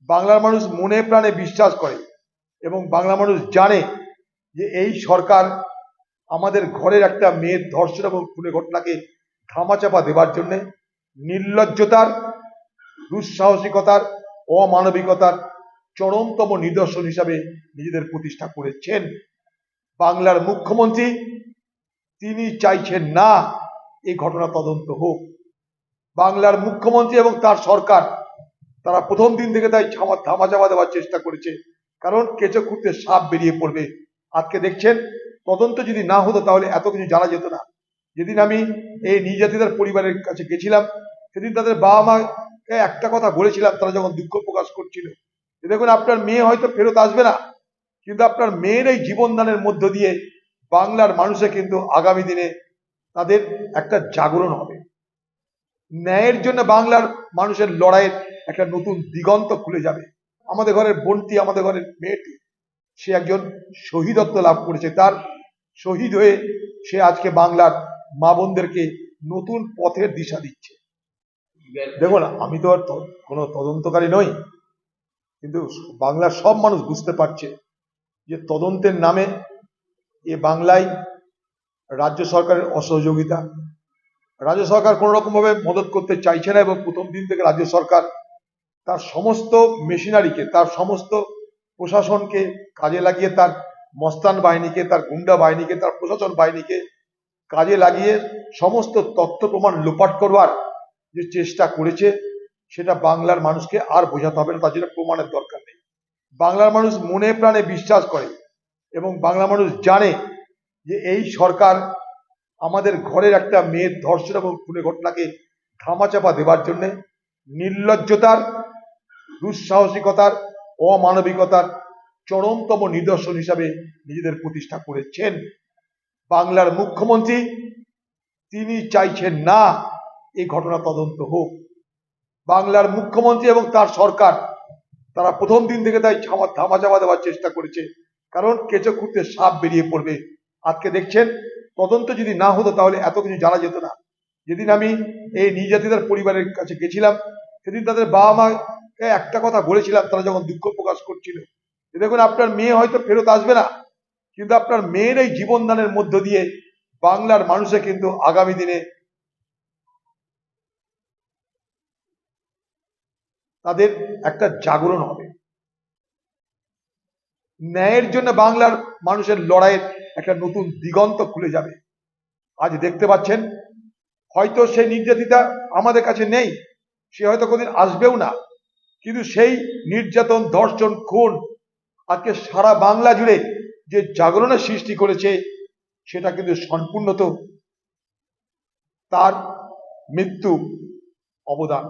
বাংলার মানুষ মনে প্রাণে বিশ্বাস করে এবং বাংলা মানুষ জানে যে এই সরকার আমাদের ঘরের একটা মেয়ের ধর্ষণ এবং খুনের ঘটনাকে ধামাচাপা দেবার জন্য নির্লজ্জতার, দুঃসাহসিকতার, অমানবিকতার চরমতম নিদর্শন হিসাবে নিজেদের প্রতিষ্ঠা করেছেন। বাংলার মুখ্যমন্ত্রী, তিনি চাইছেন না এই ঘটনা তদন্ত হোক। বাংলার মুখ্যমন্ত্রী এবং তার সরকার তারা প্রথম দিন থেকে তাই ধামা ধামাচাপা দেওয়ার চেষ্টা করেছে। কারণ কেঁচো খুঁড়তে সাপ বেরিয়ে পড়বে। আজকে দেখছেন, তদন্ত যদি না হতো তাহলে এত কিছু জানা যেত না। যেদিন আমি এই নির্যাতিতার পরিবারের কাছে গেছিলাম, সেদিন তাদের বাবা মাকে একটা কথা বলেছিলাম, তারা যখন দুঃখ প্রকাশ করছিল। যে দেখুন, আপনার মেয়ে হয়তো ফেরত আসবে না। কিন্তু আপনার মেয়ের এই জীবনদানের মধ্য দিয়ে বাংলার মানুষে কিন্তু আগামী দিনে তাদের একটা জাগরণ হবে। ন্যায়ের জন্য বাংলার মানুষের লড়াইয়ের একটা নতুন দিগন্ত খুলে যাবে। আমাদের ঘরের বোনটি, আমাদের ঘরের মেয়েটি, সে একজন শহীদত্ব লাভ করেছে। তার শহীদ হয়ে সে আজকে বাংলার মা বোনদেরকে নতুন পথের দিশা দিচ্ছে। দেখুন, আমি তো আর কোনো তদন্তকারী নই, কিন্তু বাংলার সব মানুষ বুঝতে পারছে যে তদন্তের নামে এ বাংলায় রাজ্য সরকারের অসহযোগিতা রাজ্য সরকার কোনো রকম ভাবে মদত করতে চাইছে না এবং প্রথম দিন থেকে রাজ্য সরকার তার সমস্ত মেশিনারিকে, তার সমস্ত প্রশাসনকে কাজে লাগিয়ে, তার মস্তান বাহিনীকে, তার গুন্ডা বাহিনীকে, তার প্রশাসন বাহিনীকে কাজে লাগিয়ে সমস্ত তথ্য প্রমাণ লোপাট করবার যে চেষ্টা করেছে, সেটা বাংলার মানুষকে আর বোঝাতে হবে না, তার জন্য প্রমাণের দরকার নেই। বাংলার মানুষ মনে প্রাণে বিশ্বাস করে এবং বাংলা মানুষ জানে যে এই সরকার আমাদের ঘরের একটা মেয়ের ধর্ষণ এবং খুনের ঘটনাকে ধামাচাপা দেবার জন্য নির্লজ্জতার, দুঃসাহসিকতার, অমানবিকতার চরমতম নিদর্শন হিসাবে নিজেদের প্রতিষ্ঠা করেছেন। বাংলার মুখ্যমন্ত্রী, তিনি চাইছেন না এই ঘটনা তদন্ত হোক। বাংলার মুখ্যমন্ত্রী এবং তার সরকার, তারা প্রথম দিন থেকে তাই ধামা ধামাচাপা দেওয়ার চেষ্টা করেছে। কারণ কেঁচো খুঁড়তে সাপ বেরিয়ে পড়বে। আজকে দেখছেন তদন্ত যদি না হতো তাহলে এত কিছু জানা যেত না। যেদিন আমি এই নির্যাতিতার পরিবারের কাছে গেছিলাম, সেদিন তাদের বাবা মাকে একটা কথা বলেছিলাম, তারা যখন দুঃখ প্রকাশ করছিল যে, দেখুন, আপনার মেয়ে হয়তো ফেরত আসবে না, কিন্তু আপনার মেয়ের এই জীবনদানের মধ্য দিয়ে বাংলার মানুষে কিন্তু আগামী দিনে তাদের একটা জাগরণ হবে। ন্যায়ের জন্য বাংলার মানুষের লড়াইয়ের একটা নতুন দিগন্ত খুলে যাবে। আজ দেখতে পাচ্ছেন, হয়তো সেই নির্যাতিতা আমাদের কাছে নেই, সে হয়তো কোনদিন আসবেও না, কিন্তু সেই নির্যাতন ধর্ষণ খুন, আজকে সারা বাংলা জুড়ে যে জাগরণের সৃষ্টি করেছে, সেটা কিন্তু সম্পূর্ণত তার মৃত্যু অবদান।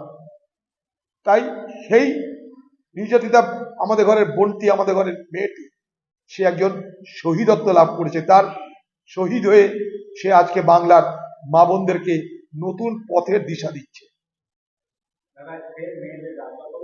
তাই সেই নির্যাতিতা আমাদের ঘরের বোনটি, আমাদের ঘরের মেয়েটি সে একজন শহীদত্ব লাভ করেছে। তার শহীদ হয়ে সে আজকে বাংলার মা নতুন পথের দিশা দিচ্ছে।